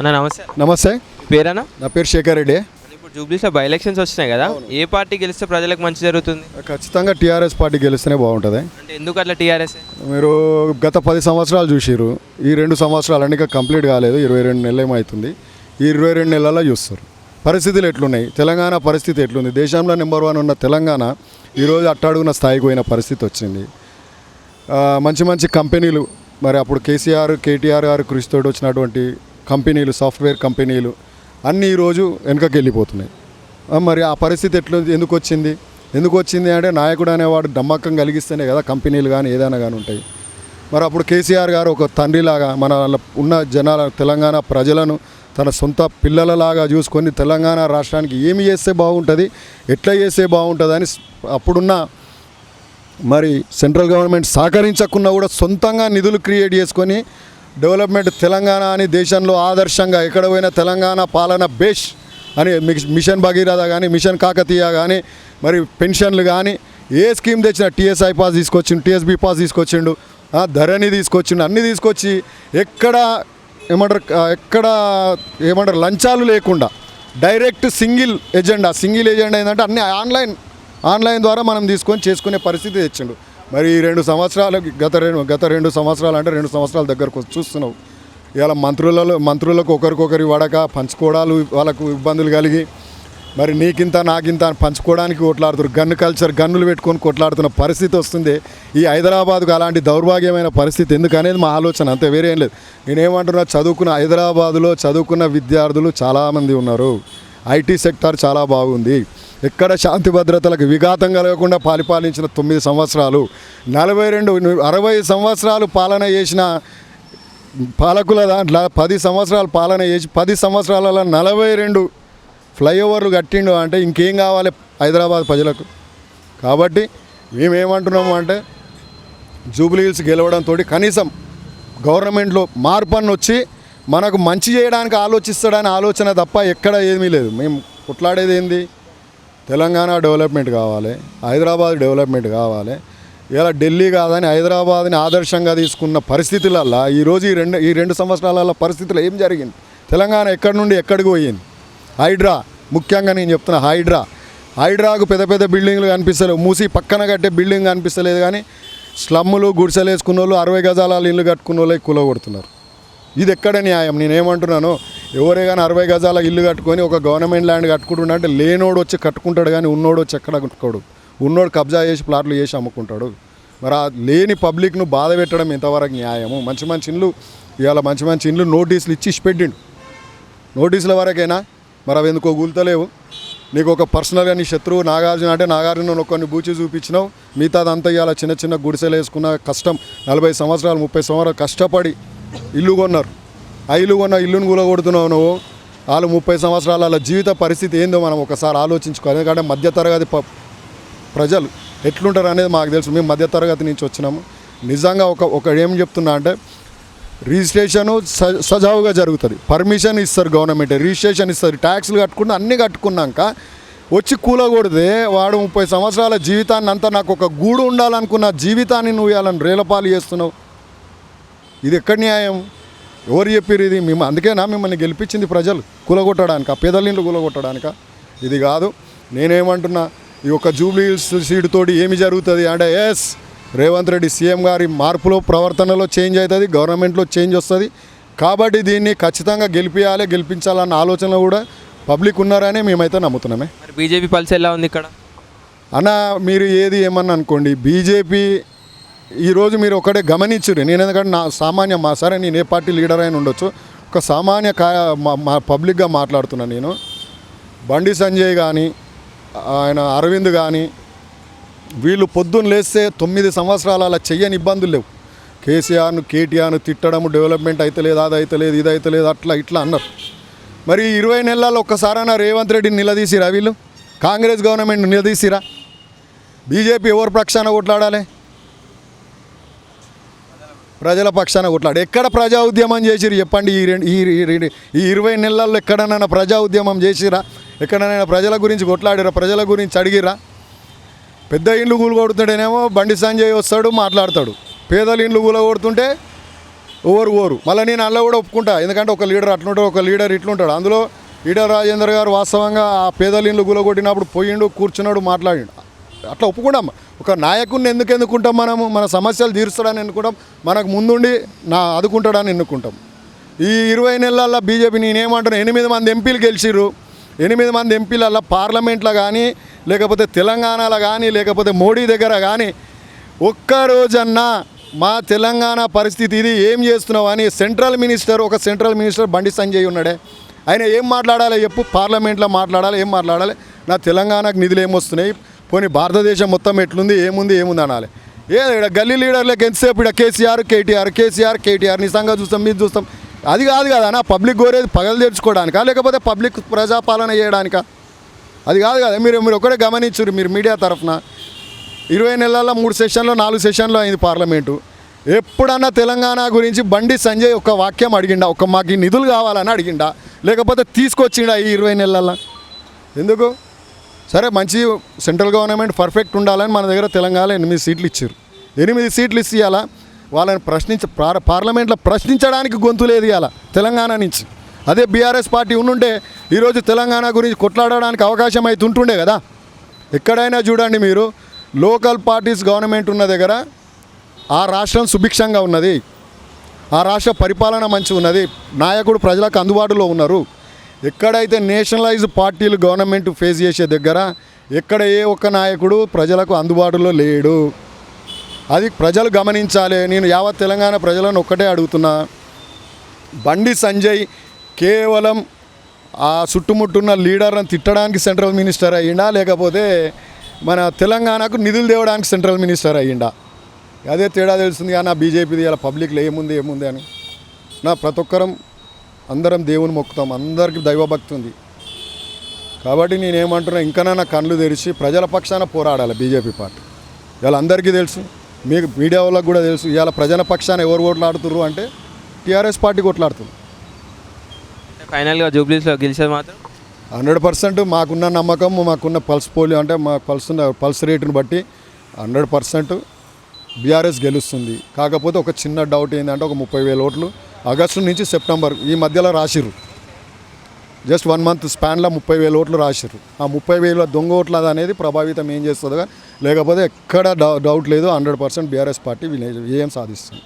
అన్న నమస్తే. నమస్తే. పేరేనా నా పేరు శేఖర్ రెడ్డి. ఇప్పుడు జూబ్లీస్లో బై ఎలక్షన్స్ వచ్చినాయి కదా ఏ పార్టీ గెలిస్తే ప్రజలకు మంచి జరుగుతుంది? ఖచ్చితంగా టీఆర్ఎస్ పార్టీ గెలిస్తేనే బాగుంటుంది. అంటే ఎందుకు అట్లా టీఆర్ఎస్? మీరు గత పది సంవత్సరాలు చూసిరు ఈ రెండు సంవత్సరాలు అంటే ఇంకా కంప్లీట్ కాలేదు. ఇరవై రెండు నెలలు ఏమవుతుంది ఈ ఇరవై రెండు నెలల్లో చూస్తారు. పరిస్థితులు ఎట్లున్నాయి? తెలంగాణ పరిస్థితి ఎట్లుంది? దేశంలో నెంబర్ వన్ ఉన్న తెలంగాణ ఈరోజు అట్టాడుగున్న స్థాయికి పోయిన పరిస్థితి వచ్చింది. మంచి మంచి కంపెనీలు మరి అప్పుడు కేసీఆర్ కేటీఆర్ గారు కృషితోటి వచ్చినటువంటి కంపెనీలు సాఫ్ట్వేర్ కంపెనీలు అన్నీ ఈరోజు వెనుకకి వెళ్ళిపోతున్నాయి. మరి ఆ పరిస్థితి ఎట్లా ఎందుకు వచ్చింది? ఎందుకు వచ్చింది అంటే నాయకుడు అనేవాడు నమ్మకం కలిగిస్తేనే కదా కంపెనీలు కానీ ఏదైనా కానీ ఉంటాయి. మరి అప్పుడు కేసీఆర్ గారు ఒక తండ్రిలాగా మన ఉన్న జనాల తెలంగాణ ప్రజలను తన సొంత పిల్లలలాగా చూసుకొని తెలంగాణ రాష్ట్రానికి ఏమి చేస్తే బాగుంటుంది ఎట్లా చేస్తే బాగుంటుంది అని అప్పుడున్న మరి సెంట్రల్ గవర్నమెంట్ సహకరించకుండా కూడా సొంతంగా నిధులు క్రియేట్ చేసుకొని డెవలప్మెంట్ తెలంగాణ అని దేశంలో ఆదర్శంగా ఎక్కడ పోయినా తెలంగాణ పాలన బేష్ అని మిషన్ భగీరథ కానీ మిషన్ కాకతీయ కానీ మరి పెన్షన్లు కానీ ఏ స్కీమ్ తెచ్చిన టీఎస్ఐ పాస్ తీసుకొచ్చిండు టీఎస్బి పాస్ తీసుకొచ్చిండు ఆ, ధరణి తీసుకొచ్చిండు అన్నీ తీసుకొచ్చి ఎక్కడ ఏమంటారు ఎక్కడ ఏమంటారు లంచాలు లేకుండా direct single agenda single agenda ఏంటంటే అన్ని ఆన్లైన్ ఆన్లైన్ ద్వారా మనం తీసుకొని చేసుకునే పరిస్థితి తెచ్చిండు. మరి రెండు సంవత్సరాలు గత రెండు గత రెండు సంవత్సరాలు అంటే రెండు సంవత్సరాల దగ్గరకు చూస్తున్నావు. ఇవాళ మంత్రులలో మంత్రులకు ఒకరికొకరి వడక పంచుకోవడాలు వాళ్ళకు ఇబ్బందులు కలిగి మరి నీకింత నాకింత పంచుకోవడానికి కొట్లాడుతారు గన్ను కల్చర్ గన్నులు పెట్టుకొని కొట్లాడుతున్న పరిస్థితి వస్తుంది. ఈ హైదరాబాద్కు అలాంటి దౌర్భాగ్యమైన పరిస్థితి ఎందుకనేది మా ఆలోచన అంతే వేరే ఏం లేదు. నేనేమంటున్నా చదువుకున్న హైదరాబాదులో చదువుకున్న విద్యార్థులు చాలామంది ఉన్నారు. ఐటీ సెక్టార్ చాలా బాగుంది. ఎక్కడ శాంతి భద్రతలకు విఘాతం కలగకుండా పరిపాలించిన తొమ్మిది సంవత్సరాలు నలభై రెండు అరవై సంవత్సరాలు పాలన చేసిన పాలకుల దాంట్లో పది సంవత్సరాలు పాలన చేసి పది సంవత్సరాలలో నలభై రెండు ఫ్లైఓవర్లు కట్టిండు అంటే ఇంకేం కావాలి హైదరాబాద్ ప్రజలకు? కాబట్టి మేమేమంటున్నాము అంటే జూబ్లీహిల్స్ గెలవడంతో కనీసం గవర్నమెంట్లో మార్పన్ను వచ్చి మనకు మంచి చేయడానికి ఆలోచిస్తాడని ఆలోచన తప్ప ఎక్కడ ఏమీ లేదు. మేము కొట్లాడేది ఏంది? తెలంగాణ డెవలప్మెంట్ కావాలి హైదరాబాద్ డెవలప్మెంట్ కావాలి. ఇలా ఢిల్లీ కాదని హైదరాబాద్ని ఆదర్శంగా తీసుకున్న పరిస్థితులల్లో ఈరోజు ఈ రెండు ఈ రెండు సంవత్సరాల పరిస్థితులు ఏం జరిగింది? తెలంగాణ ఎక్కడి నుండి ఎక్కడికి పోయింది? హైడ్రా ముఖ్యంగా నేను చెప్తున్నా హైడ్రా. హైడ్రాకు పెద్ద పెద్ద బిల్డింగ్లు కనిపిస్తలేవు. మూసి పక్కన కట్టే బిల్డింగ్ కనిపిస్తలేదు కానీ స్లమ్ములు గుడిసెలు వేసుకున్న వాళ్ళు అరవై గజాల ఇల్లు కట్టుకున్న వాళ్ళే కూల కొడుతున్నారు ఇది ఎక్కడ న్యాయం? నేనేమంటున్నాను ఎవరే కానీ అరవై గజాల ఇల్లు కట్టుకొని ఒక గవర్నమెంట్ ల్యాండ్ కట్టుకుంటున్నా అంటే లేనోడు వచ్చి కట్టుకుంటాడు కానీ ఉన్నోడు వచ్చి ఎక్కడ కట్టుకోడు? ఉన్నోడు కబ్జా చేసి ప్లాట్లు చేసి అమ్ముకుంటాడు. మరి ఆ లేని పబ్లిక్ను బాధ పెట్టడం ఇంతవరకు న్యాయము? మంచి మంచి ఇండ్లు ఇవాళ మంచి మంచి ఇండ్లు నోటీసులు ఇచ్చి పెట్టిండు. నోటీసుల వరకేనా? మరి అవి ఎందుకో గుల్తలేవు. నీకు ఒక పర్సనల్గా నీ శత్రువు నాగార్జున అంటే నాగార్జున కొన్ని బూచి చూపించినావు. మిగతాదంతా ఇవాళ చిన్న చిన్న గుడిసెలు వేసుకున్న కష్టం. నలభై సంవత్సరాలు ముప్పై సంవత్సరాలు కష్టపడి ఇల్లు కొన్నారు. ఆ ఇల్లు కొన్న ఇల్లును కూలగొడుతున్నావు నువ్వు. వాళ్ళు ముప్పై సంవత్సరాల వాళ్ళ జీవిత పరిస్థితి ఏందో మనం ఒకసారి ఆలోచించుకోవాలి. ఎందుకంటే మధ్యతరగతి ప ప్రజలు ఎట్లుంటారు అనేది మాకు తెలుసు. మేము మధ్యతరగతి నుంచి వచ్చినాము. నిజంగా ఒక ఒక ఏం చెప్తున్నా అంటే రిజిస్ట్రేషను స- సజావుగా జరుగుతుంది. పర్మిషన్ ఇస్తారు గవర్నమెంట్. రిజిస్ట్రేషన్ ఇస్తారు. ట్యాక్స్లు కట్టుకుంటే అన్నీ కట్టుకున్నాక వచ్చి కూలకూడదే వాడు ముప్పై సంవత్సరాల జీవితాన్ని అంతా నాకు ఒక గూడు ఉండాలనుకున్న జీవితాన్ని నువ్వు ఇవాళ రేలపాలు చేస్తున్నావు. ఇది ఎక్కడ న్యాయం? ఎవరు చెప్పారు ఇది? మేము అందుకేనా మిమ్మల్ని గెలిపించింది ప్రజలు. కూలగొట్టడానిక? పేదలిండ్లు కూలగొట్టడానిక? ఇది కాదు. నేనేమంటున్నా ఈ యొక్క జూబ్లీ హిల్స్ సీటు తోటి ఏమి జరుగుతుంది అంటే ఎస్ రేవంత్ రెడ్డి సీఎం గారి మార్పులో ప్రవర్తనలో చేంజ్ అవుతుంది గవర్నమెంట్లో చేంజ్ వస్తుంది. కాబట్టి దీన్ని ఖచ్చితంగా గెలిపించాలి గెలిపించాలన్న ఆలోచన కూడా పబ్లిక్ ఉన్నారని మేమైతే నమ్ముతున్నామే. బీజేపీ పల్స్ ఎలా ఉంది ఇక్కడ? అన్న మీరు ఏది ఏమన్నా అనుకోండి బీజేపీ ఈరోజు మీరు ఒకటే గమనించురు నేను ఎందుకంటే నా సామాన్య మా సరే నేను ఏ పార్టీ లీడర్ అయిన ఉండొచ్చు. ఒక సామాన్య కా మా- మా పబ్లిక్గా మాట్లాడుతున్నాను నేను. బండి సంజయ్ కానీ ఆయన అరవింద్ కానీ వీళ్ళు పొద్దున్న లేస్తే తొమ్మిది సంవత్సరాలు అలా చెయ్యని ఇబ్బందులు లేవు. కేసీఆర్ను కేటీఆర్ను తిట్టడం డెవలప్మెంట్ అయితే అది అయితే లేదు ఇది అయితే అట్లా ఇట్లా అన్నారు. మరి ఇరవై నెలల్లో ఒక్కసారైనా రేవంత్ రెడ్డిని నిలదీసిరా వీళ్ళు? కాంగ్రెస్ గవర్నమెంట్ నిలదీసిరా? బీజేపీ ఎవరు ప్రక్షాన కొట్లాడాలి? ప్రజల పక్షాన కొట్లాడు. ఎక్కడ ప్రజా ఉద్యమం చేసిరు చెప్పండి. ఈ రెండు ఈ ఈ ఈ ఇరవై నెలల్లో ఎక్కడనైనా ప్రజా ఉద్యమం చేసిరా ఎక్కడనైనా ప్రజల గురించి కొట్లాడిరా ప్రజల గురించి అడిగిరా పెద్ద ఇండ్లు కూలగొడుతుంటేనేమో బండి సంజయ్ వస్తాడు మాట్లాడతాడు. పేదలు ఇండ్లు కూలగొడుతుంటే ఓవరు ఓరు మళ్ళీ నేను అందులో కూడా ఒప్పుకుంటా. ఎందుకంటే ఒక లీడర్ అట్లుంటాడు ఒక లీడర్ ఇట్లుంటాడు. అందులో ఈడర్ రాజేందర్ గారు వాస్తవంగా ఆ పేదలు ఇండ్లు గులగొట్టినప్పుడు పోయిండు కూర్చున్నాడు మాట్లాడిండు. అట్లా ఒప్పుకుంటాం. ఒక నాయకుడిని ఎందుకు ఎన్నుకుంటాం మనము? మన సమస్యలు తీరుస్తాడని ఎన్నుకుంటాం? మనకు ముందుండి నా ఆదుకుంటాడని ఎన్నుకుంటాం. ఈ ఇరవై నెలల్లో బీజేపీ నేనేమంటున్నా ఎనిమిది మంది ఎంపీలు గెలిచిర్రు. ఎనిమిది మంది ఎంపీలల్లో పార్లమెంట్లో కానీ లేకపోతే తెలంగాణలో కానీ లేకపోతే మోడీ దగ్గర కానీ ఒక్కరోజన్నా మా తెలంగాణ పరిస్థితి ఇది ఏం చేస్తున్నావు అని సెంట్రల్ మినిస్టర్ ఒక సెంట్రల్ మినిస్టర్ బండి సంజయ్ ఉన్నాడే. ఆయన ఏం మాట్లాడాలి చెప్పు పార్లమెంట్లో మాట్లాడాలి ఏం మాట్లాడాలి? నా తెలంగాణకు నిధులు ఏమొస్తున్నాయి పోనీ భారతదేశం మొత్తం ఎట్లుంది ఏముంది ఏముంది అనాలి. ఏ ఇక్కడ గల్లీ లీడర్లకు ఎంతసేపు ఇక్కడ కేసీఆర్ కేటీఆర్ కేసీఆర్ కేటీఆర్ నిజంగా చూస్తాం మీరు చూస్తాం. అది కాదు కదా నా పబ్లిక్ కోరేది పగలు తెరుచుకోవడానికా లేకపోతే పబ్లిక్ ప్రజాపాలన చేయడానికా? అది కాదు కదా మీరు మీరు ఒకటే గమనించరు మీరు మీడియా తరఫున. ఇరవై నెలల్లో మూడు సెషన్లో నాలుగు సెషన్లో అయింది పార్లమెంటు. ఎప్పుడన్నా తెలంగాణ గురించి బండి సంజయ్ ఒక వాక్యం అడిగిండా ఒక మాకు నిధులు కావాలని అడిగిండా లేకపోతే తీసుకొచ్చిండా ఈ ఇరవై నెలల్లో? ఎందుకు? సరే మంచి సెంట్రల్ గవర్నమెంట్ పర్ఫెక్ట్ ఉండాలని మన దగ్గర తెలంగాణలో ఎనిమిది సీట్లు ఇచ్చారు. ఎనిమిది సీట్లు ఇచ్చి ఇవాళ వాళ్ళని ప్రశ్నించ పార్- పార్లమెంట్లో ప్రశ్నించడానికి గొంతు లేదు ఇవాళ తెలంగాణ నుంచి. అదే బీఆర్ఎస్ పార్టీ ఉండుంటే ఈరోజు తెలంగాణ గురించి కొట్లాడడానికి అవకాశం అయితే ఉంటుండే కదా. ఎక్కడైనా చూడండి మీరు లోకల్ పార్టీస్ గవర్నమెంట్ ఉన్న దగ్గర ఆ రాష్ట్రం సుభిక్షంగా ఉన్నది. ఆ రాష్ట్ర పరిపాలన మంచి ఉన్నది నాయకుడు ప్రజలకు అందుబాటులో ఉన్నారు. ఎక్కడైతే నేషనలైజ్ పార్టీలు గవర్నమెంట్ ఫేస్ చేసే దగ్గర ఎక్కడ ఏ ఒక్క నాయకుడు ప్రజలకు అందుబాటులో లేడు. అది ప్రజలు గమనించాలి. నేను యావత్ తెలంగాణ ప్రజలను ఒక్కటే అడుగుతున్నా. బండి సంజయ్ కేవలం ఆ చుట్టుముట్టున్న లీడర్లను తిట్టడానికి సెంట్రల్ మినిస్టర్ అయ్యిండా? లేకపోతే మన తెలంగాణకు నిధులు తేవడానికి సెంట్రల్ మినిస్టర్ అయ్యిండా? అదే తేడా తెలుస్తుంది. కానీ నా బీజేపీది ఇలా పబ్లిక్లో ఏముంది ఏముంది అని. నా ప్రతి ఒక్కరం అందరం దేవుని మొక్కుతాం. అందరికీ దైవభక్తి ఉంది. కాబట్టి నేనేమంటున్నా ఇంకా నా కళ్ళు తెరిచి ప్రజల పక్షాన పోరాడాలి బీజేపీ పార్టీ. ఇవాళ అందరికీ తెలుసు మీకు మీడియా వాళ్ళకి కూడా తెలుసు ఇవాళ ప్రజల పక్షాన ఎవరు ఓట్లాడుతుర్రు అంటే టీఆర్ఎస్ పార్టీ కొట్లాడుతుంది. ఫైనల్గా జూబ్లీస్లో గెలిచేది మాత్రం? హండ్రెడ్ పర్సెంట్ మాకున్న నమ్మకం మాకున్న పల్స్ పోలియో అంటే మా పల్స్ ఉన్న పల్స్ రేటును బట్టి హండ్రెడ్ పర్సెంట్ బీఆర్ఎస్ గెలుస్తుంది. కాకపోతే ఒక చిన్న డౌట్ ఏంటంటే ఒక ముప్పై వేల ఓట్లు ఆగస్టు నుంచి సెప్టెంబర్ ఈ మధ్యలో రాసిర్రు. జస్ట్ వన్ మంత్ స్పాన్లో ముప్పై వేల ఓట్లు రాసిర్రు. ఆ ముప్పై వేల దొంగ ఓట్లు అనేది ప్రభావితం ఏం చేస్తుందిగా లేకపోతే ఎక్కడ డౌట్ లేదు హండ్రెడ్ పర్సెంట్ బీఆర్ఎస్ పార్టీ ఏం సాధిస్తుంది?